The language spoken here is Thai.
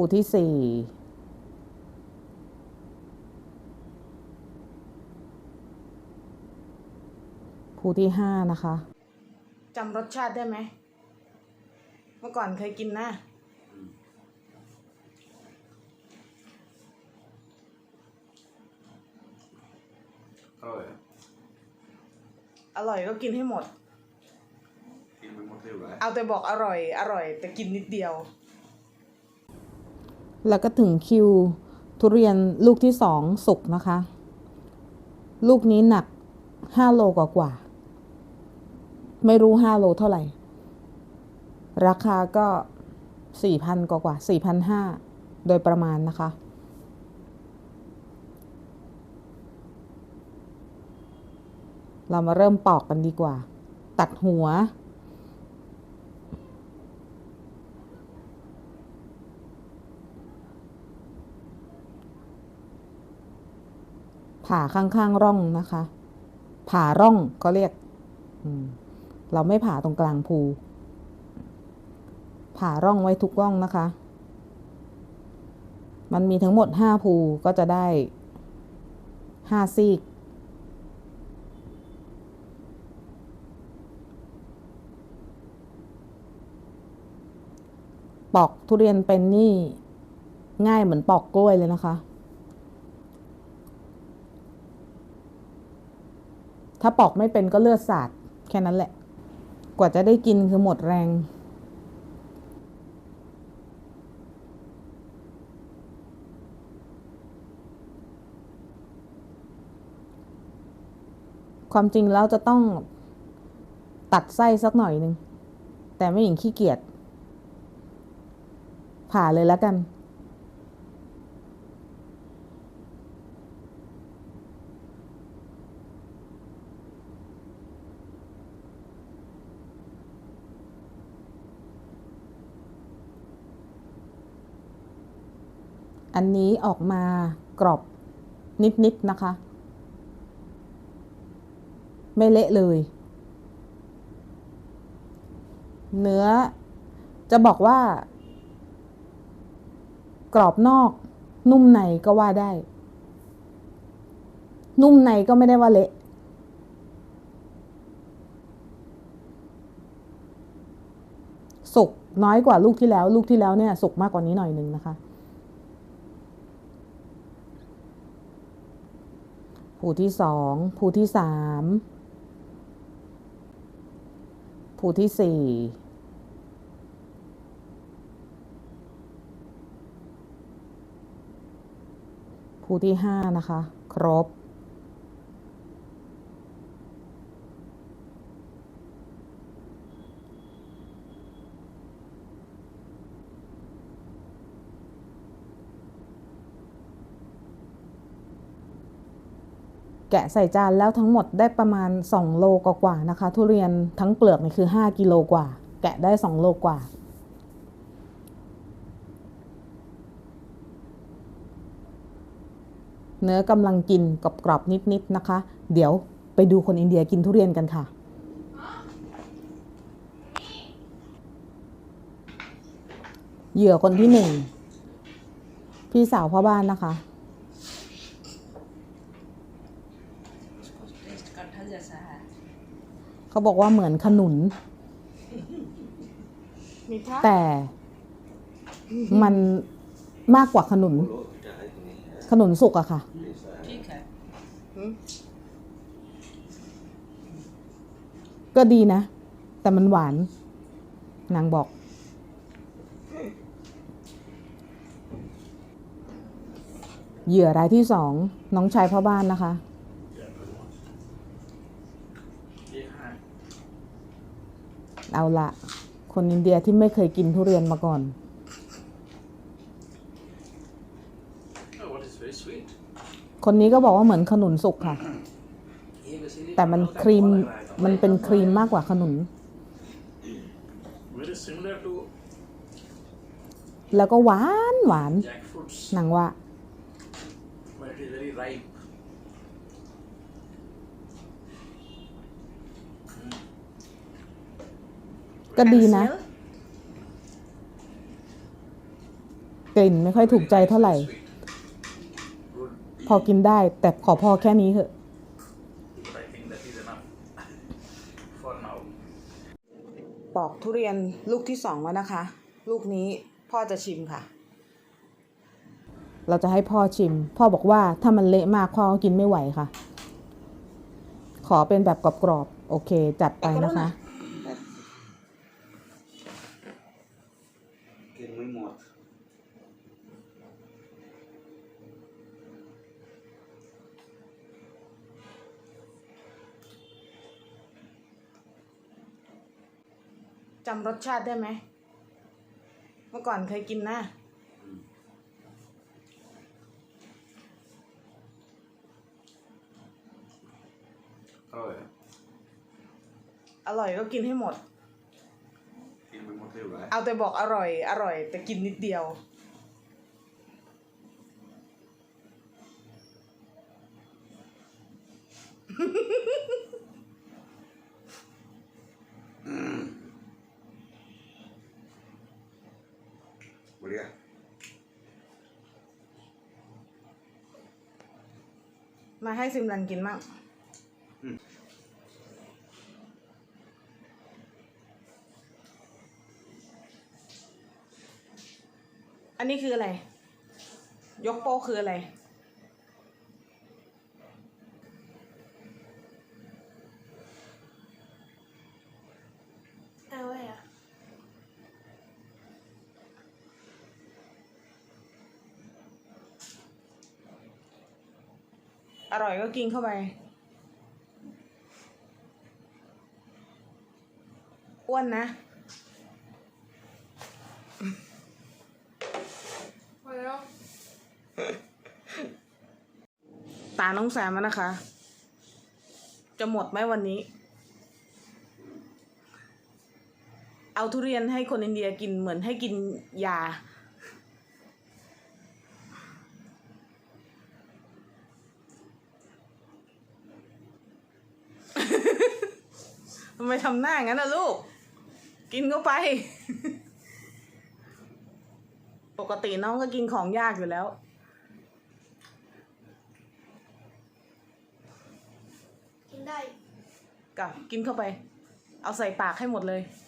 ภูที่สี่ภูที่ห้านะคะจำรสชาติได้ไหม เมื่อก่อนเคยกินนะ อร่อยอะอร่อยก็กินให้หมด กินไปหมดเร็วเลย เอาแต่บอกอร่อย อร่อย แต่กินนิดเดียว แล้วก็ถึงคิวทุเรียนลูกที่สองสุกนะคะ ลูกนี้หนักห้าโลกว่ากว่า ไม่รู้ห้าโลเท่าไหร่ ราคาก็สี่พันกว่ากว่าสี่พันห้าโดยประมาณนะคะ เรามาเริ่มปอกกันดีกว่า ตัดหัว ผ่าข้างๆร่องนะคะ ผ่าร่องก็เรียกเราไม่ผ่าตรงกลางภู ผ่าร่องไว้ทุกร่องนะคะ มันมีทั้งหมดห้าภูก็จะได้ห้าซีกปอกทุเรียนเป็นนี่ง่ายเหมือนปอกกล้วยเลยนะคะ ถ้าปอกไม่เป็นก็เลือดสาดแค่นั้นแหละ กว่าจะได้กินคือหมดแรงความจริงแล้วจะต้องตัดไส้สักหน่อยหนึ่ง แต่ไม่หญิงขี้เกียจผ่าเลยแล้วกัน อันนี้ออกมากรอบนิดๆนนะคะ ไม่เละเลย เนื้อจะบอกว่า กรอบนอก นุ่มในก็ว่าได้ นุ่มในก็ไม่ได้ว่าเละสุกน้อยกว่าลูกที่แล้ว ลูกที่แล้วเนี่ยสุกมากกว่านี้หน่อยหนึ่งนะคะ ภูที่สองภูที่สามภูที่สี่ภูที่ห้านะคะ ครบ แกะใส่จานแล้วทั้งหมดได้ประมาณ 2 โลกว่าๆนะคะ ทุเรียนทั้งเปลือกนี่คือ 5 กิโลกว่า แกะได้ 2 โลกว่า เนื้อกำลังกินกรอบๆนิดๆนะคะ เดี๋ยวไปดูคนอินเดียกินทุเรียนกันค่ะ เหยื่อคนที่หนึ่งพี่สาวพ่อบ้านนะคะ เขาบอกว่าเหมือนขนุน แต่มันมากกว่าขนุน ขนุนสุกอะค่ะ ก็ดีนะ แต่มันหวาน นางบอก เหยื่อรายที่สอง น้องชายพ่อบ้านนะคะ เอาละคนอินเดียที่ไม่เคยกินทุเรียนมาก่อน Oh, what is very sweet. คนนี้ก็บอกว่าเหมือนขนุนสุกค่ะ ये basically แต่มันครีม มันเป็นครีมมากกว่าขนุน very similar to แล้วก็หวานหวาน jackfruits, นางว่า ก็ดีนะ Smell? กลิ่นไม่ค่อยถูกใจเท่าไหร่ Sweet. Good. พอกินได้ แต่ขอพอแค่นี้เถอะ But I think that is enough for now. ปอกทุเรียนลูกที่สองแล้วนะคะ ลูกนี้พ่อจะชิมค่ะ เราจะให้พ่อชิม พ่อบอกว่าถ้ามันเละมากพ่อก็กินไม่ไหวค่ะ ขอเป็นแบบกรอบๆ โอเค จัดไปนะคะ กินไม่หมด จำรสชาติได้ไหม เมื่อก่อนเคยกินนะ อร่อยอะอร่อยก็กินให้หมด กินไม่หมดเลยเหรอเอาแต่บอกอร่อย อร่อย แต่กินนิดเดียว มาให้ซิมรันกินมั่งอืมอันนี้คืออะไร ยกโป้คืออะไรอะไร อร่อยก็กินเข้าไป อ้วนนะพอแล้วตาน้องแซมแล้วนะคะ จะหมดไหมวันนี้ เอาทุเรียนให้คนอินเดียกินเหมือนให้กินยา ทำไมทำหน้าอย่างนั้นล่ะลูก กินเข้าไป ปกติน้องก็กินของยากอยู่แล้ว กินได้ กับกินเข้าไป เอาใส่ปากให้หมดเลยอ